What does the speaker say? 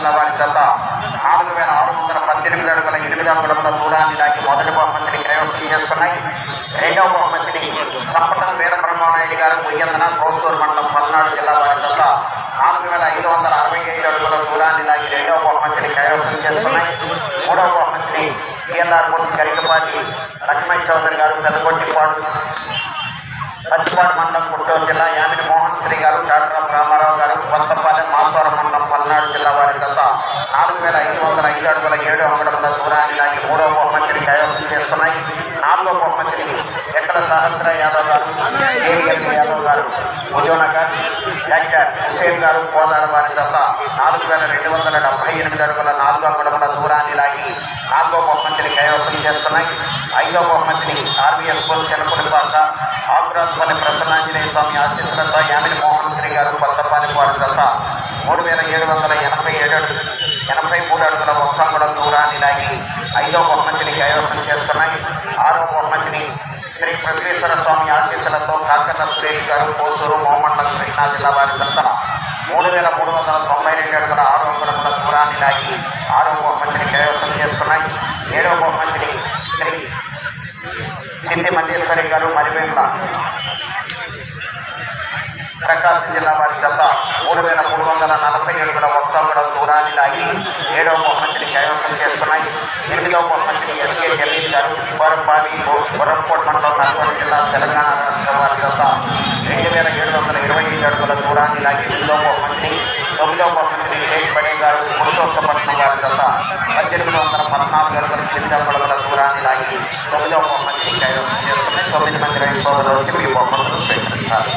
జిల్లా వారి చేత నాలుగు వేల ఆరు వందల పద్దెనిమిది అడుగుల ఎనిమిది అడుగుల దూరాన్ని దాటి మొదటి బహుమతిని కైవసం చేసుకున్నాయి. రెండవ బహుమతిని సంపటన వేద బ్రహ్మనాయుడు గారు ముయ్యందన కోసూరు మండలం పల్నాడు జిల్లా వారి చేత నాలుగు వేల ఐదు వందల అరవై ఐదు అడుగుల దూరాన్ని లాగి రెండవ బహుమతిని కైవసం చేసుకున్నాయి. మూడవ బహుమతిని పిఎల్ఆర్ మూర్తి కరికపాటి లక్ష్మణ్ చౌదరి గారు పెద్దకొట్టిపాడు పచ్చిపాడు మండలం గుంటూరు జిల్లా యామిని మోహన్ శ్రీ గారు డాక్టర్ రామారావు గారు కొత్తపాలెం మాసవరం మండలం పల్నాడు జిల్లా వారి జత నాలుగు వేల ఐదు వందల ఐదు అడుగుల దూరాన్ని లాగి మూడవ బహుమతిని కైవసం చేస్తున్నాయి నాలుగో బహుమతిని ఎక్కడ సహస్ర యాదవ్ గారు యాదవ్ గారు భుజోనగర్ డాక్టర్ హుసేన్ గారు కోదాడ వారి దశ నాలుగు వేల రెండు వందల డెబ్బై ఎనిమిది అడుగుల నాలుగో అంగుళముల దూరాన్ని లాగి నాలుగో బహుమతిని కైవసం చేస్తున్నాయి ఐదో బహుమతిని ఆర్బీఎస్ పోల్ చెనపల్లి పాట ఆకురాజుపల్లి ప్రసన్నాంజనేయ స్వామి ఆశీస్సులతో యామిని మోహన్ శ్రీ గారు కొత్తపాలి వారి దశ మూడు వేల ఏడు వందల ఎనభై ఏడు ఎనభై మూడు అడుగుల ఐదవ ఐదో బహుమతిని కైవసం చేస్తున్నాయి ఆరో బహుమతిని శ్రీ ప్రతివేశ్వర స్వామి ఆశీస్సులతో కాకర్ల సురేష్ గారు కోసూరు మోమండలం కృష్ణా జిల్లా వారి తరఫున మూడు వేల మూడు వందల తొంభై రెండు అడుగుల ఆరు అంగుళముల దూరాన్ని లాగి ఆరో బహుమతిని కైవసం చేస్తున్నాయి ఏడవ బహుమతిని శ్రీ సిద్ధి మల్లేశ్వరి గారు మరివేంల ప్రకాశం జిల్లా వారి జత మూడు వేల మూడు వందల నలభై ఏడుగుల ఒక్కంగుల దూరాన్ని లాగి ఏడవ బహుమతిని కైవసం చేస్తున్నాయి ఎనిమిదవ బహుమతిని ఎస్కే జలీల్ గారు కోరంపాలి గుర్రంకోట్ మండలం నల్గొండ జిల్లా తెలంగాణ రాష్ట్రం వారి జత రెండు వేల ఏడు వందల ఇరవై ఐదు అడుగుల దూరాన్ని లాగి ఎనిమిదవ బహుమతిని తొమ్మిదవ బహుమతిని విజయ్ బడే గారు పురుషోత్తపట్నం గారి జత పద్దెనిమిది వందల పద్నాలుగు అడుగుల ఎనిమిది అడుగుల దూరాన్ని లాగి తొమ్మిదవ బహుమతిని కైవసం చేస్తున్నాయి. తొమ్మిది మంది రైతు సోదరులకి మీ బహుమతులు స్వీకరిస్తారు.